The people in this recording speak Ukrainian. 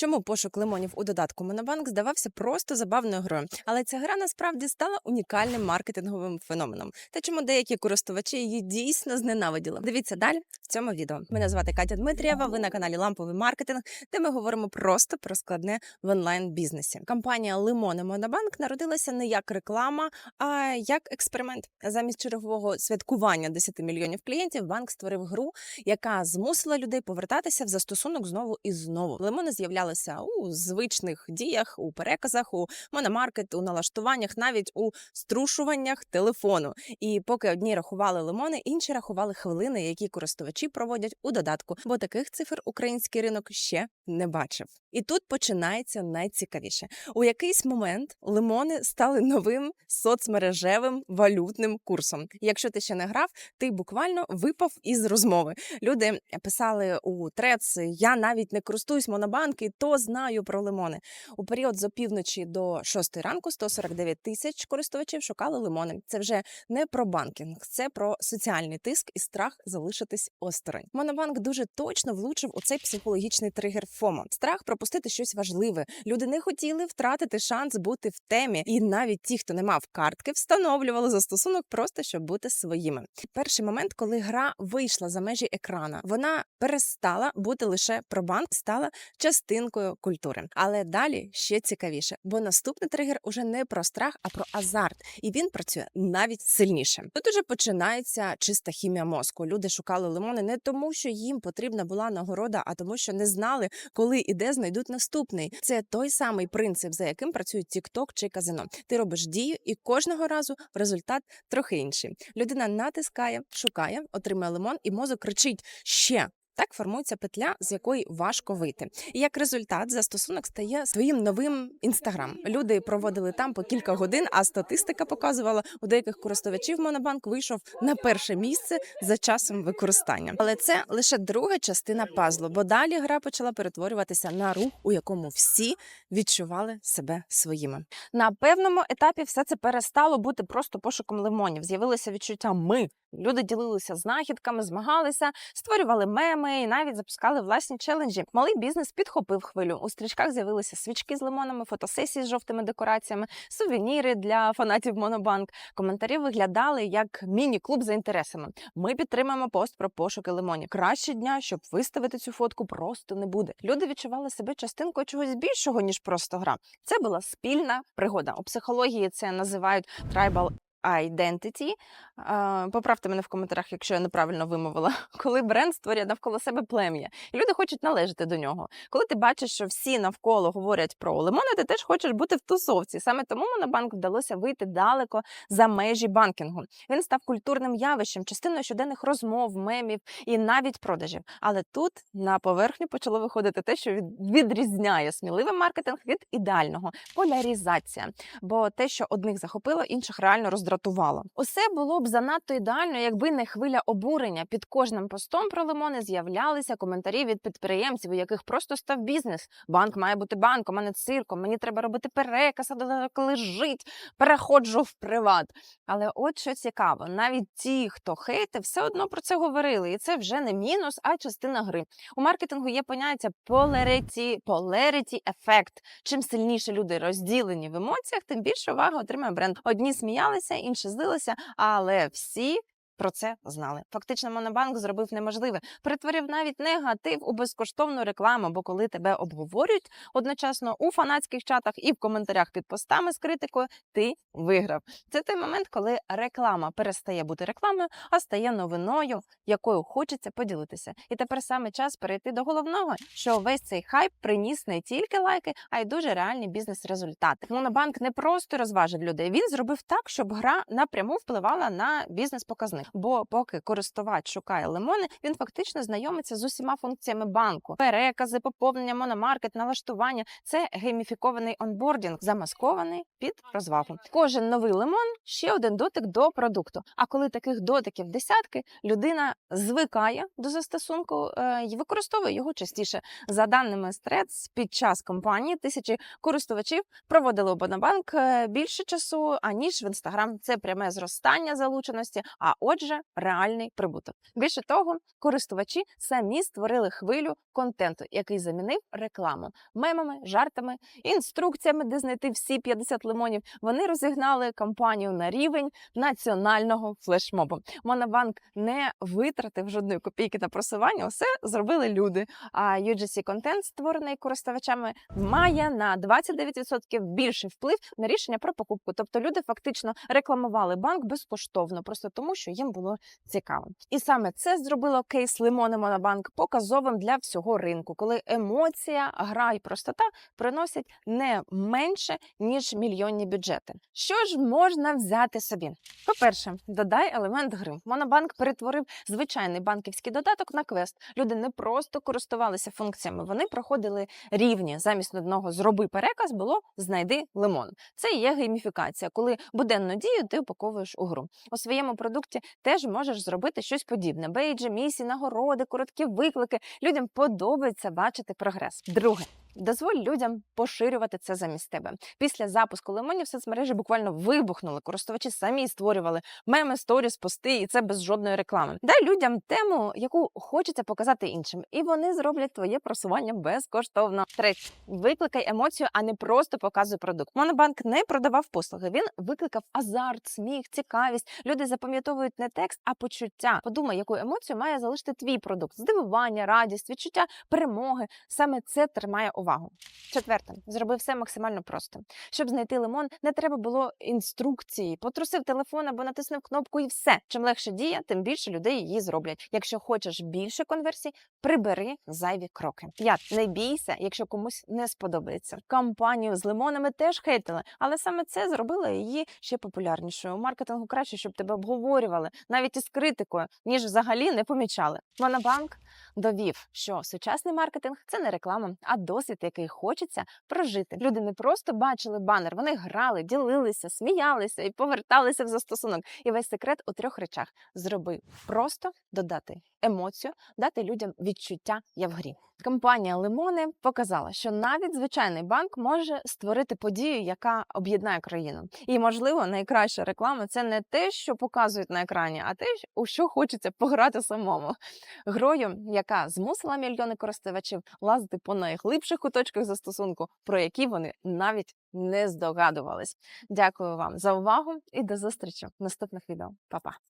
Чому пошук лимонів у додатку Монобанк здавався просто забавною грою, але ця гра насправді стала унікальним маркетинговим феноменом. Та чому деякі користувачі її дійсно зненавиділи? Дивіться далі в цьому відео. Мене звати Катя Дмитрієва. Ви на каналі Ламповий маркетинг, де ми говоримо просто про складне в онлайн бізнесі. Компанія Лимони Монобанк народилася не як реклама, а як експеримент. Замість чергового святкування 10 мільйонів клієнтів банк створив гру, яка змусила людей повертатися в застосунок знову і знову. Лимони з'являлися у звичних діях, у переказах, у мономаркет, у налаштуваннях, навіть у струшуваннях телефону. І поки одні рахували лимони, інші рахували хвилини, які користувачі проводять у додатку, бо таких цифр український ринок ще не бачив. І тут починається найцікавіше. У якийсь момент лимони стали новим соцмережевим валютним курсом. Якщо ти ще не грав, ти буквально випав із розмови. Люди писали у трец, я навіть не користуюсь монобанк, і то знаю про лимони. У період з опівночі до 6 ранку 149 тисяч користувачів шукали лимони. Це вже не про банкінг, це про соціальний тиск і страх залишитись осторонь. Монобанк дуже точно влучив у цей психологічний тригер ФОМО. Страх пропустити щось важливе. Люди не хотіли втратити шанс бути в темі, і навіть ті, хто не мав картки, встановлювали застосунок просто щоб бути своїми. Перший момент, коли гра вийшла за межі екрана, вона перестала бути лише про банк, стала частинкою культури. Але далі ще цікавіше, бо наступний тригер уже не про страх, а про азарт, і він працює навіть сильніше. Тут уже починається чиста хімія мозку. Люди шукали лимони не тому, що їм потрібна була нагорода, а тому, що не знали, коли і де знайдуть наступний. Це той самий принцип, за яким працюють TikTok чи казино. Ти робиш дію, і кожного разу результат трохи інший. Людина натискає, шукає, отримує лимон, і мозок кричить ще. Так формується петля, з якої важко вийти. І як результат, застосунок стає своїм новим інстаграм. Люди проводили там по кілька годин, а статистика показувала, у деяких користувачів Монобанк вийшов на перше місце за часом використання. Але це лише друга частина пазлу, бо далі гра почала перетворюватися на рух, у якому всі відчували себе своїми. На певному етапі все це перестало бути просто пошуком лимонів. З'явилося відчуття ми. Люди ділилися знахідками, змагалися, створювали меми і навіть запускали власні челенджі. Малий бізнес підхопив хвилю. У стрічках з'явилися свічки з лимонами, фотосесії з жовтими декораціями, сувеніри для фанатів Монобанк. Коментарі виглядали як міні-клуб за інтересами. Ми підтримуємо пост про пошуки лимонів. Краще дня, щоб виставити цю фотку, просто не буде. Люди відчували себе частинкою чогось більшого ніж просто гра. Це була спільна пригода. У психології це називають tribal Identity. Поправте мене в коментарях, якщо я неправильно вимовила. Коли бренд створює навколо себе плем'я, і люди хочуть належати до нього. Коли ти бачиш, що всі навколо говорять про лимони, ти теж хочеш бути в тусовці. Саме тому Монобанк вдалося вийти далеко за межі банкінгу. Він став культурним явищем, частиною щоденних розмов, мемів і навіть продажів. Але тут на поверхню почало виходити те, що відрізняє сміливий маркетинг від ідеального поляризація. Бо те, що одних захопило, інших реально роздратувало. Усе було б занадто ідеально, якби не хвиля обурення. Під кожним постом про лимони з'являлися коментарі від підприємців, у яких просто став бізнес. Банк має бути банком, а не цирком. Мені треба робити переказ, а коли жить, переходжу в приват. Але от що цікаво, навіть ті, хто хейтив, все одно про це говорили, і це вже не мінус, а частина гри. У маркетингу є поняття polarity, polarity effect. Чим сильніше люди розділені в емоціях, тим більше уваги отримує бренд. Одні сміялися, інші злилися, але всі. Про це знали. Фактично, Монобанк зробив неможливе, перетворив навіть негатив у безкоштовну рекламу. Бо коли тебе обговорюють одночасно у фанатських чатах і в коментарях під постами з критикою, ти виграв. Це той момент, коли реклама перестає бути рекламою, а стає новиною, якою хочеться поділитися. І тепер саме час перейти до головного, що весь цей хайп приніс не тільки лайки, а й дуже реальні бізнес-результати. Монобанк не просто розважив людей. Він зробив так, щоб гра напряму впливала на бізнес-показник. Бо поки користувач шукає лимони, він фактично знайомиться з усіма функціями банку: перекази, поповнення, мономаркет, налаштування. Це гейміфікований онбордінг, замаскований під розвагу. Кожен новий лимон ще один дотик до продукту. А коли таких дотиків десятки, людина звикає до застосунку е, і використовує його частіше. За даними Стрец, під час кампанії тисячі користувачів проводили у Монобанк е, більше часу аніж в інстаграм. Це пряме зростання залученості. А Отже, реальний прибуток. Більше того, користувачі самі створили хвилю контенту, який замінив рекламу мемами, жартами, інструкціями, де знайти всі 50 лимонів. Вони розігнали кампанію на рівень національного флешмобу. Монобанк не витратив жодної копійки на просування. Усе зробили люди. А UGC контент, створений користувачами, має на 29% більший вплив на рішення про покупку. Тобто люди фактично рекламували банк безкоштовно, просто тому що їм було цікаво. І саме це зробило кейс Лимони Монобанк показовим для всього ринку, коли емоція, гра і простота приносять не менше ніж мільйонні бюджети. Що ж можна взяти собі? По-перше, додай елемент гри. Монобанк перетворив звичайний банківський додаток на квест. Люди не просто користувалися функціями, вони проходили рівні. Замість одного зроби переказ було знайди лимон. Це є гейміфікація, коли буденну дію ти упаковуєш у гру. У своєму продукті теж можеш зробити щось подібне: бейджі, місії, нагороди, короткі виклики. Людям подобається бачити прогрес. Друге. Дозволь людям поширювати це замість тебе. Після запуску лимонів соцмережі буквально вибухнули. Користувачі самі створювали меми, сторіс, пости, і це без жодної реклами. Дай людям тему, яку хочеться показати іншим, і вони зроблять твоє просування безкоштовно. Третє викликай емоцію, а не просто показуй продукт. Монобанк не продавав послуги. Він викликав азарт, сміх, цікавість. Люди запам'ятовують не текст, а почуття. Подумай, яку емоцію має залишити твій продукт: здивування, радість, відчуття перемоги. Саме це тримає увагу. Четверте, зроби все максимально просто. Щоб знайти лимон, не треба було інструкції. Потрусив телефон або натиснув кнопку, і все. Чим легше дія, тим більше людей її зроблять. Якщо хочеш більше конверсій, прибери зайві кроки. Я не бійся, якщо комусь не сподобається. Кампанію з лимонами теж хейтили, але саме це зробило її ще популярнішою. У маркетингу краще, щоб тебе обговорювали навіть із критикою, ніж взагалі не помічали. Монобанк довів, що сучасний маркетинг це не реклама, а досвід, який хочеться прожити. Люди не просто бачили банер, вони грали, ділилися, сміялися і поверталися в застосунок. І весь секрет у трьох речах: зроби просто додати емоцію, дати людям відчуття я в грі. Компанія Лимони показала, що навіть звичайний банк може створити подію, яка об'єднає країну. І можливо, найкраща реклама це не те, що показують на екрані, а те, у що хочеться пограти самому. Грою, яка змусила мільйони користувачів лазити по найглибших куточках застосунку, про які вони навіть не здогадувались. Дякую вам за увагу і до зустрічі в наступних відео. Па-па!